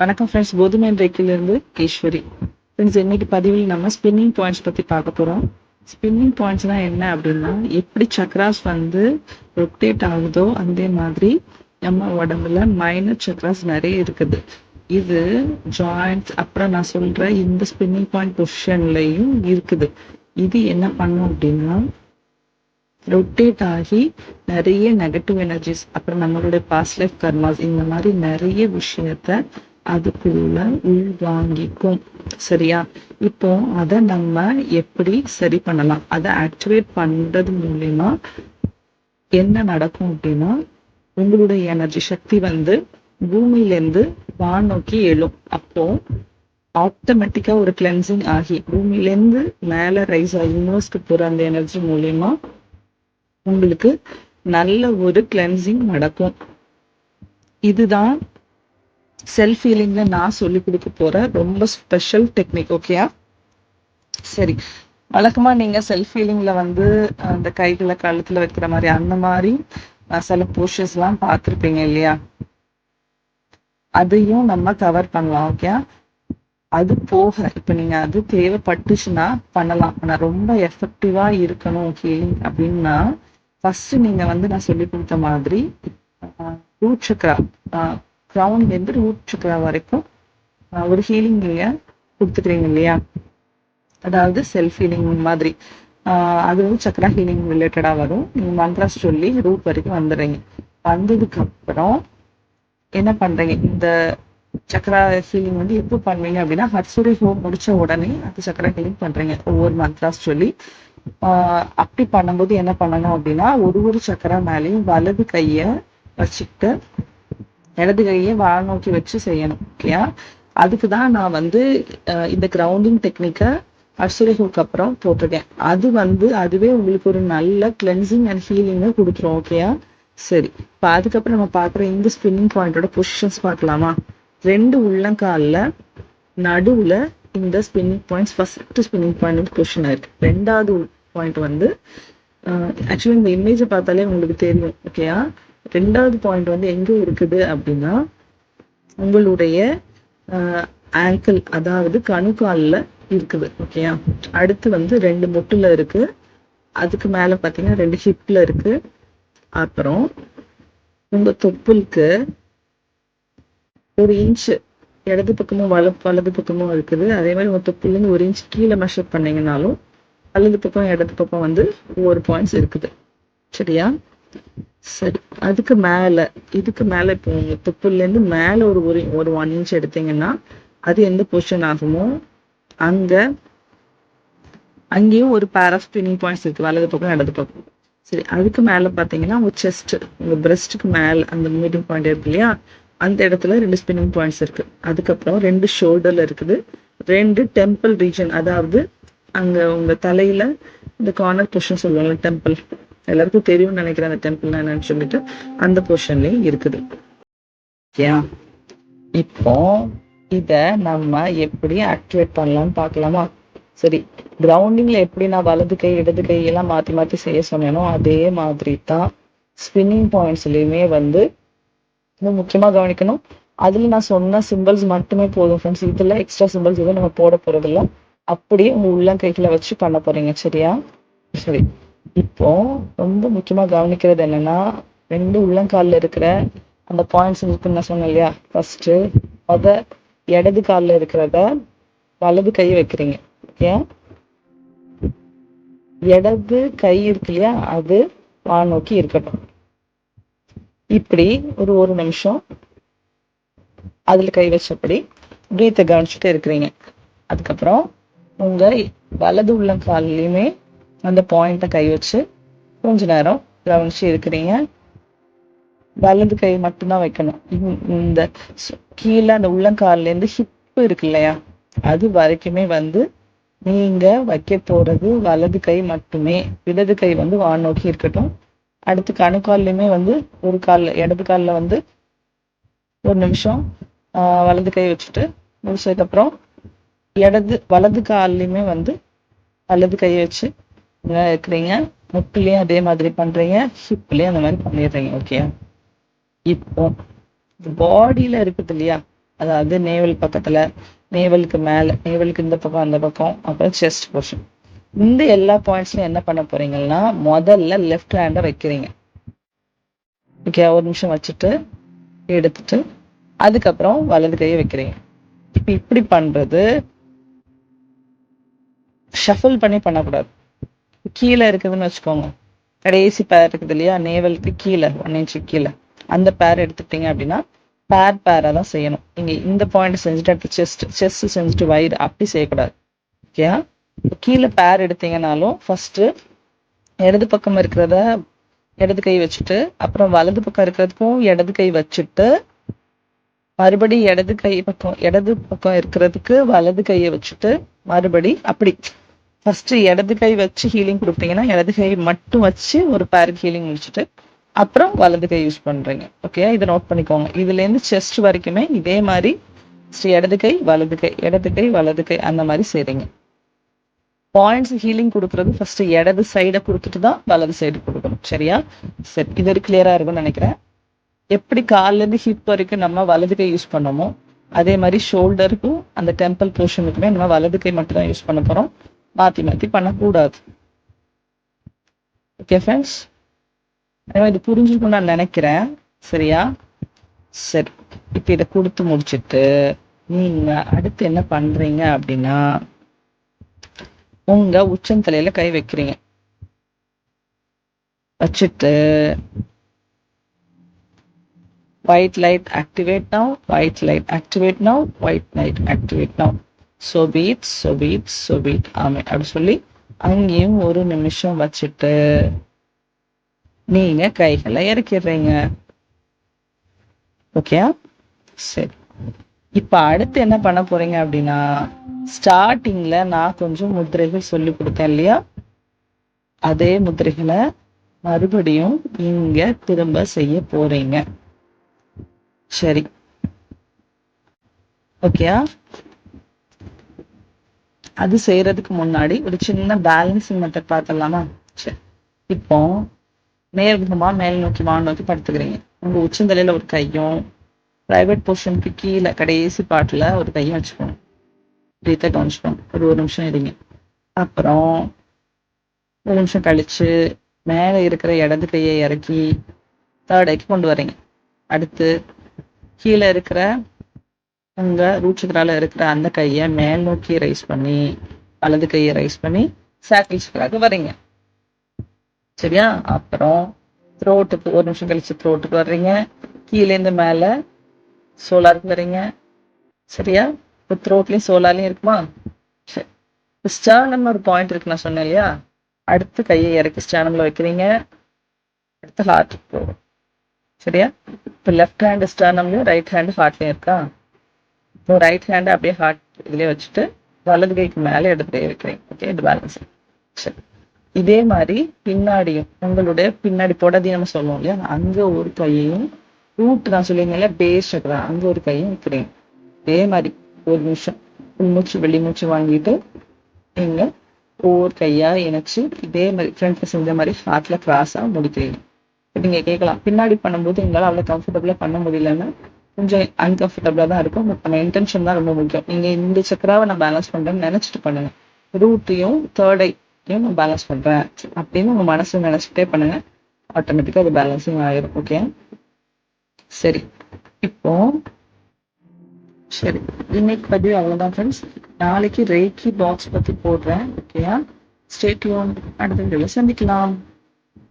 வணக்கம் ஃப்ரெண்ட்ஸ் கோதுமை ரேக்கிலிருந்து ஈஸ்வரி ஃப்ரெண்ட்ஸ் இன்னைக்கு பதிவில் நம்ம ஸ்பின்னிங் பாயிண்ட்ஸ் பற்றி பார்க்க போகிறோம் ஸ்பின்னிங் பாயிண்ட்ஸ்னா என்ன அப்படின்னா எப்படி சக்ராஸ் வந்து ரொட்டேட் ஆகுதோ அதே மாதிரி நம்ம உடம்புல மைனர் சக்ராஸ் நிறைய இருக்குது. இது ஜாயிண்ட்ஸ் அப்புறம் நான் சொல்ற இந்த ஸ்பின்னிங் பாயிண்ட் பொசிஷன்லையும் இருக்குது. இது என்ன பண்ணும் அப்படின்னா ரொட்டேட் ஆகி நிறைய நெகட்டிவ் எனர்ஜிஸ் அப்புறம் நம்மளுடைய பாஸ்ட் லைஃப் கர்மாஸ் இந்த மாதிரி நிறைய விஷயத்த அதுக்குள்ள உள்வாங்கிக்கும் சரியா? இப்போ அதை நம்ம எப்படி சரி பண்ணலாம்? அதை ஆக்டிவேட் பண்றது மூலயமா என்ன நடக்கும் அப்படின்னா உங்களுடைய எனர்ஜி சக்தி வந்து பூமியிலேருந்து வான் நோக்கி எழும். அப்போ ஆட்டோமேட்டிக்கா ஒரு கிளென்சிங் ஆகி பூமியிலேருந்து மேல ரைஸ் ஆகி யூனிவர்ஸ்க்கு போற அந்த எனர்ஜி மூலயமா உங்களுக்கு நல்ல ஒரு கிளென்சிங் நடக்கும். இதுதான் செல்ஃப் ஹீலிங்ல நான் சொல்லி கொடுக்க போற ரொம்ப ஸ்பெஷல் டெக்னிக் ஓகேயா சரி. வழக்கமா நீங்க செல்ஃப் ஹீலிங்ல வந்து அந்த கைகளை கழுத்துல வைக்கிற மாதிரி அந்த மாதிரி சில போஷன்ஸ் எல்லாம் பார்த்துருப்பீங்க இல்லையா? அதையும் நம்ம கவர் பண்ணலாம் ஓகே அது போக இப்போ நீங்க அது தேவைப்பட்டுச்சுன்னா பண்ணலாம். ஆனா ரொம்ப எஃபெக்டிவா இருக்கணும் ஹீலிங் அப்படின்னா ஃபர்ஸ்ட் நீங்க வந்து நான் சொல்லி கொடுத்த மாதிரி ரூட் சக்கரா கிரவுண்ட்ல ரூட் சுக்ரா வரைக்கும் ஒரு ஹீலிங் நீங்க கொடுத்துக்கிறீங்க இல்லையா? அதாவது செல்ஃப் ஹீலிங் மாதிரி அதுவும் அது ஹீலிங் ரிலேட்டடாக வரும். நீங்கள் மந்த்ராஸ் சொல்லி ரூட் வரைக்கும் வந்துடுறீங்க. வந்ததுக்கப்புறம் என்ன பண்ணுறீங்க இந்த சக்கரா ஹீலிங் வந்து எப்போ பண்ணுவீங்க அப்படின்னா ஹர்சூரி ஹோம் முடிச்ச உடனே அந்த சக்கரா ஹீலிங் பண்ணுறீங்க ஒவ்வொரு மந்த்ராஸ் சொல்லி. அப்படி பண்ணும்போது என்ன பண்ணணும் அப்படின்னா ஒரு ஒரு சக்கரா மேலேயும் வலது கையை வச்சுக்கிட்டு இடது கையை வால் நோக்கி வச்சு செய்யணும் ஓகேயா அதுக்கு தான் நான் வந்து அஹ் இந்த கிரவுண்டிங் டெக்னிக்கை அர்சுரிஹுக்கு அப்புறம் போட்டிருக்கேன். அது வந்து அதுவே உங்களுக்கு ஒரு நல்ல கிளென்சிங் அண்ட் ஹீலிங்கை கொடுத்துரும் ஓகேயா சரி. இப்போ அதுக்கப்புறம் நம்ம பார்க்குற இந்த ஸ்பின்னிங் பாயிண்டோட பொசிஷன்ஸ் பார்க்கலாமா? ரெண்டு உள்ளங்காலில் நடுவுல இந்த spinning points first spinning point வந்து பொசிஷன் ஆயிருக்கு. ரெண்டாவது பாயிண்ட் வந்து ஆக்சுவலி இந்த இமேஜை பார்த்தாலே உங்களுக்கு தெரியும் ஓகேயா ரெண்டாவது பாயிண்ட் வந்து எங்க இருக்குது அப்படின்னா உங்களுடைய ஆங்கிள் அதாவது கணுக்கால்ல இருக்குது ஓகேயா அடுத்து வந்து ரெண்டு முட்டுல இருக்கு. அதுக்கு மேல பாத்தீங்கன்னா ரெண்டு ஹிப்ல இருக்கு. அப்புறம் உங்க தொப்புளுக்கு ஒரு இன்ச் இடது பக்கமும் வல வலது பக்கமும் இருக்குது. அதே மாதிரி உங்க தொப்புலேருந்து ஒரு இன்ச் கீழே மெஷர் பண்ணீங்கனாலும் வலது பக்கம் இடது பக்கம் வந்து ஒவ்வொரு பாயிண்ட்ஸ் இருக்குது. சரியா? சரி அதுக்கு மேல இதுக்கு மேல இப்போ உங்கள் தொப்புலேருந்து மேலே மேல ஒரு ஒரு ஒரு ஒன் இன்ச் எடுத்தீங்கன்னா அது எந்த பொசிஷன் ஆகுமோ அங்க அங்கேயும் ஒரு பேர் ஆஃப் ஸ்பின்னிங் பாயிண்ட்ஸ் இருக்கு வலது பக்கம் இடது பக்கம். சரி அதுக்கு மேலே பார்த்தீங்கன்னா உங்க செஸ்ட் உங்க பிரெஸ்ட்டுக்கு மேலே அந்த மீட்டிங் பாயிண்ட் இருக்கு இல்லையா அந்த இடத்துல ரெண்டு ஸ்பின்னிங் பாயிண்ட்ஸ் இருக்கு. அதுக்கப்புறம் ரெண்டு ஷோல்டரில் இருக்குது ரெண்டு டெம்பிள் ரீஜன் அதாவது அங்க உங்க தலையில இந்த கார்னர் பொஷன் சொல்லுவாங்க டெம்பிள் எல்லாருக்கும் தெரியும்னு நினைக்கிறேன் அந்த டெம்பிள் என்னன்னு சொல்லிட்டு அந்த போர்ஷன்லயும் இருக்குது. ஓகேயா இப்போ இத நம்ம எப்படி ஆக்டிவேட் பண்ணலாம்னு பார்க்கலாமா? சரி கிரவுண்டிங்ல எப்படி நான் வலது கை இடது கை எல்லாம் மாத்தி மாத்தி செய்ய சொன்னேனோ அதே மாதிரி தான் ஸ்பின்னிங் பாயிண்ட்ஸ்லயுமே வந்து இன்னும் முக்கியமா கவனிக்கணும். அதுல நான் சொன்ன சிம்பிள்ஸ் மட்டுமே போதும் ஃப்ரெண்ட்ஸ் இதுல எக்ஸ்ட்ரா சிம்பிள்ஸ் எதுவும் நம்ம போட போறதில்ல. அப்படியே உங்க உள்ளங்கைகளை வச்சு பண்ண போறீங்க சரியா? சரி. இப்போ ரொம்ப முக்கியமா கவனிக்கிறது என்னன்னா ரெண்டு உள்ளங்கால்ல இருக்கிற அந்த பாயிண்ட்ஸ் இருக்குன்னு நான் சொன்னேன் இல்லையா? ஃபர்ஸ்ட் அத இடது கால்ல இருக்கிறத வலது கை வைக்கிறீங்க. ஓகே இடது கை இருக்கு இல்லையா? அது வானோக்கி இருக்கட்டும். இப்படி ஒரு ஒரு நிமிஷம் அதுல கை வச்சபடி பிரீத்தை கவனிச்சுட்டே இருக்கிறீங்க. அதுக்கப்புறம் உங்க வலது உள்ளங்கால்லையுமே அந்த பாயிண்ட்டை கை வச்சு கொஞ்ச நேரம் கவனிச்சு இருக்கிறீங்க. வலது கை மட்டும்தான் வைக்கணும். இந்த- கீழே அந்த உள்ளங்கால்லேருந்து ஹிப்பு ஹிப் இருக்கு இல்லையா? அது வரைக்குமே வந்து நீங்க வைக்க போறது வலது கை மட்டுமே. இடது கை வந்து வான் நோக்கி இருக்கட்டும். அடுத்து கணுக்கால்லையுமே வந்து ஒரு கால்ல இடது காலில் வந்து ஒரு நிமிஷம் வலது கை வச்சுட்டு முடிச்சதுக்கப்புறம் இடது வலது கால்லையுமே வந்து வலது கையை வச்சு இருக்கிறீங்க. முப்பிலையும் அதே மாதிரி பண்றீங்க. ஹிப்லயும் அந்த மாதிரி பண்ணிடுறீங்க ஓகே இப்போ பாடியில இருக்குது இல்லையா? அதாவது நேவல் பக்கத்துல நேவலுக்கு மேல நேவலுக்கு இந்த பக்கம் அந்த பக்கம் அப்புறம் செஸ்ட் போர்ஷன் இந்த எல்லா பாயிண்ட்ஸ்லயும் என்ன பண்ண போறீங்கன்னா முதல்ல லெஃப்ட் ஹேண்டை வைக்கிறீங்க. ஓகே ஒரு நிமிஷம் வச்சுட்டு எடுத்துட்டு அதுக்கப்புறம் வலது கையை வைக்கிறீங்க. இப்ப இப்படி பண்றது ஷஃபிள் பண்ணி பண்ணக்கூடாது. கீழே இருக்குதுன்னு வச்சுக்கோங்க. கடைசி பேர் இருக்குது இல்லையா? நேவலுக்கு கீழே ஒன் இன்ச்சு கீழே. அந்த பேர் எடுத்துக்கிட்டீங்க அப்படின்னா பேர் பேராக தான் செய்யணும். நீங்கள் இந்த பாயிண்ட் செஞ்சுட்டு அடுத்து செஸ்ட் செஸ்ட் செஞ்சுட்டு வயிறு அப்படி செய்யக்கூடாது. ஓகேயா கீழே பேர் எடுத்தீங்கனாலும் ஃபர்ஸ்ட் இடது பக்கம் இருக்கிறத இடது கை வச்சுட்டு அப்புறம் வலது பக்கம் இருக்கிறதுக்கும் இடது கை வச்சுட்டு மறுபடி இடது கை பக்கம் இடது பக்கம் இருக்கிறதுக்கு வலது கையை வச்சுட்டு மறுபடி அப்படி ஃபர்ஸ்ட் இடது கை வச்சு ஹீலிங் கொடுப்பீங்கன்னா இடது கை மட்டும் வச்சு ஒரு பேருக்கு ஹீலிங் முடிச்சுட்டு அப்புறம் வலது கை யூஸ் பண்றீங்க. ஓகே இதை நோட் பண்ணிக்கோங்க. இதுல இருந்து செஸ்ட் வரைக்குமே இதே மாதிரி first இடது கை வலது கை இடது கை வலது கை அந்த மாதிரி செய்றீங்க. பாயிண்ட்ஸ் ஹீலிங் கொடுக்கறது ஃபர்ஸ்ட் இடது சைடை கொடுத்துட்டு தான் வலது சைடு கொடுக்கணும். சரியா? சரி இது கிளியரா இருக்கும்னு நினைக்கிறேன். எப்படி கால்ல இருந்து ஹிப் வரைக்கும் நம்ம வலது கை யூஸ் பண்ணோமோ அதே மாதிரி ஷோல்டருக்கும் அந்த டெம்பிள் போர்ஷனுக்குமே நம்ம வலது கை மட்டும் தான் யூஸ் பண்ண போறோம். மாத்தி மாத்தி பண்ணக்கூடாது. ஓகே ஃப்ரெண்ட்ஸ் இது புரிஞ்சுக்கணும் நான் நினைக்கிறேன். சரியா? சரி. இப்போ இதை கொடுத்து முடிச்சிட்டு நீங்க அடுத்து என்ன பண்றீங்க அப்படின்னா உங்க உச்சந்தலையில கை வைக்கிறீங்க. வச்சுட்டு white light activate now white light activate now white light activate now. சொபீத் சொபீத் சொபீத் ஆமை அப்படி சொல்லி அங்கேயும் ஒரு நிமிஷம் வச்சுட்டு நீங்க கைகளை இறக்கிடுறீங்க. ஓகே சரி. இப்ப அடுத்து என்ன பண்ண போறீங்க அப்படின்னா ஸ்டார்டிங்ல நான் கொஞ்சம் முத்திரைகள் சொல்லி கொடுத்தேன் இல்லையா? அதே முத்திரைகளை மறுபடியும் இங்க திரும்ப செய்ய போறீங்க. சரி. ஓகேயா அது செய்யறதுக்கு முன்னாடி ஒரு சின்ன பேலன்சிங் மெத்தட் பார்த்துடலாமா? சரி இப்போ நேர்முகமா மேல் நோக்கி வான் நோக்கி படுத்துக்கிறீங்க. உங்க உச்சந்தலையில ஒரு கையும் பிரைவேட் போர்ஷனுக்கு கீழே கடைசி பாட்டில் ஒரு கையும் வச்சுக்கணும் பிரீத்தை கவனிச்சுக்கணும் ஒரு ஒரு நிமிஷம் இருங்க. அப்புறம் ஒரு நிமிஷம் கழிச்சு மேலே இருக்கிற இடது கையை இறக்கி தேர்ட் ஐக்கு கொண்டு வரீங்க அடுத்து கீழே இருக்கிற அங்கே ரூட் சக்கரால இருக்கிற அந்த கையை மேல் நோக்கி ரைஸ் பண்ணி வலது கையை ரைஸ் பண்ணி சாக்கிள் சக்கராக்கு வரீங்க சரியா? அப்புறம் த்ரோட்டுக்கு ஒரு நிமிஷம் கழிச்சு த்ரோட்டுக்கு வர்றீங்க. கீழேருந்து மேல சோலாருக்கு வர்றீங்க. சரியா? இப்போ த்ரோட்லயும் சோலாலையும் இருக்குமா? சரி. ஸ்டானம் ஒரு பாயிண்ட் இருக்கு நான் சொன்னேன் இல்லையா? அடுத்து கையை இறக்கி ஸ்டானம்ல வைக்கிறீங்க. அடுத்து ஹார்ட்டுக்கு போகும். சரியா? இப்போ லெஃப்ட் ஹேண்ட் ஸ்டானம்லையும் ரைட் ஹேண்ட் ஹார்ட்லையும் இருக்கா? ரைட் ஹேண்ட் அப்படியே ஹார்ட் இதுலயே வச்சுட்டு வலது கைக்கு மேலே எடுத்துட்டே இருக்கிறேன். ஓகே இது பேலன்ஸ் சரி. இதே மாதிரி பின்னாடியும் உங்களுடைய பின்னாடி புடதி நம்ம சொல்லுவோம் இல்லையா? அங்க ஒரு கையையும் ரூட் நான் இல்லையா? பேஸ் இருக்கிறேன் அங்க ஒரு கையும் வைக்கிறீங்க இதே மாதிரி ஒரு நிமிஷம். உள்மூச்சு வெளிமூச்சு வாங்கிட்டு நீங்க ஒவ்வொரு கையா இணைச்சு இதே மாதிரி ஃப்ரண்ட்ல செஞ்ச மாதிரி ஹார்ட்ல கிராஸா முடிக்கிறீங்க. நீங்கள் நீங்க கேட்கலாம். பின்னாடி பண்ணும்போது எங்களால் அவ்வளவு கம்ஃபர்டபுளா பண்ண முடியலன்னா கொஞ்சம் அன்கம்ஃபர்டபுளாக தான் இருக்கும். பட் நம்ம இன்டென்ஷன் தான் ரொம்ப முக்கியம். நீங்கள் இந்த சக்கராவை நான் பேலன்ஸ் பண்ணுறேன்னு நினச்சிட்டு பண்ணுங்க. ரூட்டையும் தேர்ட் ஐயும் நான் பேலன்ஸ் பண்ணுறேன் அப்படின்னு உங்கள் மனசு நினச்சிட்டே பண்ணுங்க. ஆட்டோமேட்டிக்கா அது பேலன்ஸிங் ஆயிடும் ஓகே சரி. இப்போ சரி. இன்னைக்கு பதிவு அவ்வளோதான் ஃப்ரெண்ட்ஸ் நாளைக்கு ரேக்கி பாக்ஸ் பற்றி போடுறேன். ஓகேயா ஸ்டேட்யூன் அடுத்த சந்திக்கலாம்.